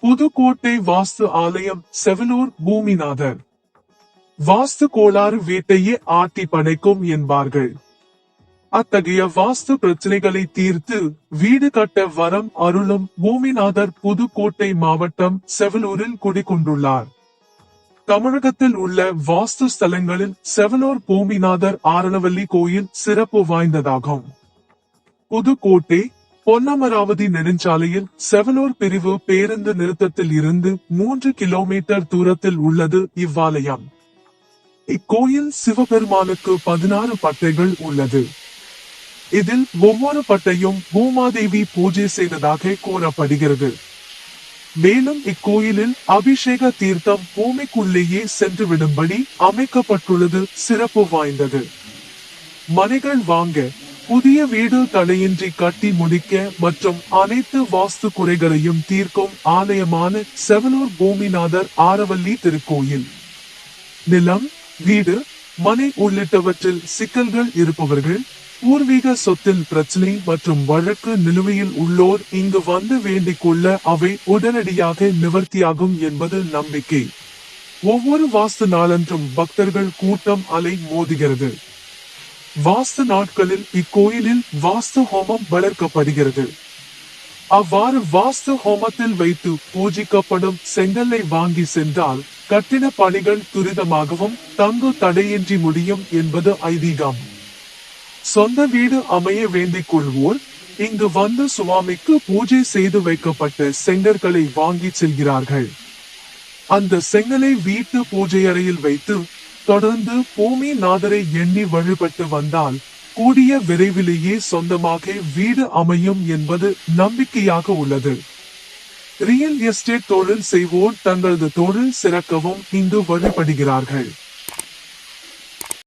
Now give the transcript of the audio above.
புதுக்கோட்டை வாஸ்து ஆலயம் செவனூர் பூமிநாதர். வாஸ்து கோளாறு வீட்டையே ஆட்டி படைக்கும் என்பார்கள். அத்தகைய வாஸ்து பிரச்சனைகளை தீர்த்து வீடு கட்ட வரம் அருளும் பூமிநாதர் புதுக்கோட்டை மாவட்டம் செவலூரில் குடிகொண்டுள்ளார். தமிழகத்தில் உள்ள வாஸ்து ஸ்தலங்களில் செவலூர் பூமிநாதர் ஆரணவல்லி கோயில் சிறப்பு வாய்ந்ததாகும். புதுக்கோட்டை பொன்னமராவதி நெடுஞ்சாலையில் செவலூர் பிரிவு பேருந்து நிறுத்தத்தில் இருந்து மூன்று கிலோமீட்டர் தூரத்தில் உள்ளது இவ்வாலயம். இக்கோயில் சிவபெருமானுக்கு பதினாறு பட்டைகள் உள்ளது. இதில் ஒவ்வொரு பட்டையும் பூமாதேவி பூஜை செய்ததாக கூறப்படுகிறது. மேலும் இக்கோயிலில் அபிஷேக தீர்த்தம் பூமிக்குள்ளேயே சென்று விடும்படி அமைக்கப்பட்டுள்ளது சிறப்பு வாய்ந்தது. மனைகள் வாங்க புதிய வீடு தடையின்றி கட்டி முடிக்க மற்றும் அனைத்து வாஸ்து குறைகளையும் தீர்க்கும் ஆலயமான செவலூர் பூமிநாதர் ஆரவல்லி திருக்கோயில். நிலம் வீடு மனை உள்ளிட்டவற்றில் சிக்கல்கள் இருப்பவர்கள் பூர்வீக சொத்தில் பிரச்சனை மற்றும் வழக்கு நிலுவையில் உள்ளோர் இங்கு வந்து வேண்டிக் கொள்ள அவை உடனடியாக நிவர்த்தியாகும் என்பது நம்பிக்கை. ஒவ்வொரு வாஸ்து நாளன்றும் பக்தர்கள் கூட்டம் அலை மோதுகிறது. வாஸ்து நாட்களில் இக்கோயிலில் வாஸ்து ஹோமம் வளர்க்கப்படுகிறது. அவ்வாறு வாஸ்து ஹோமத்தில் வைத்து பூஜிக்கப்படும் செங்கல்லை வாங்கி சென்றால் கட்டிட பணிகள் துரிதமாகவும் தங்கு தடையின்றி முடியும் என்பது ஐதீகம். சொந்த வீடு அமைய வேண்டிக் கொள்வோர் இங்கு வந்து சுவாமிக்கு பூஜை செய்து வைக்கப்பட்ட செங்கற்களை வாங்கி செல்கிறார்கள். அந்த செங்கலை வீட்டு பூஜை அறையில் வைத்து தொடர்ந்து பூமி நாதரை எண்ணி வழிபட்டு வந்தால் கூடிய விரைவிலேயே சொந்தமாக வீடு அமையும் என்பது நம்பிக்கையாக உள்ளது. ரியல் எஸ்டேட் தொழில் செய்வோர் தங்களது தொழில் சிறக்கவும் இங்கு வழிபடுகிறார்கள்.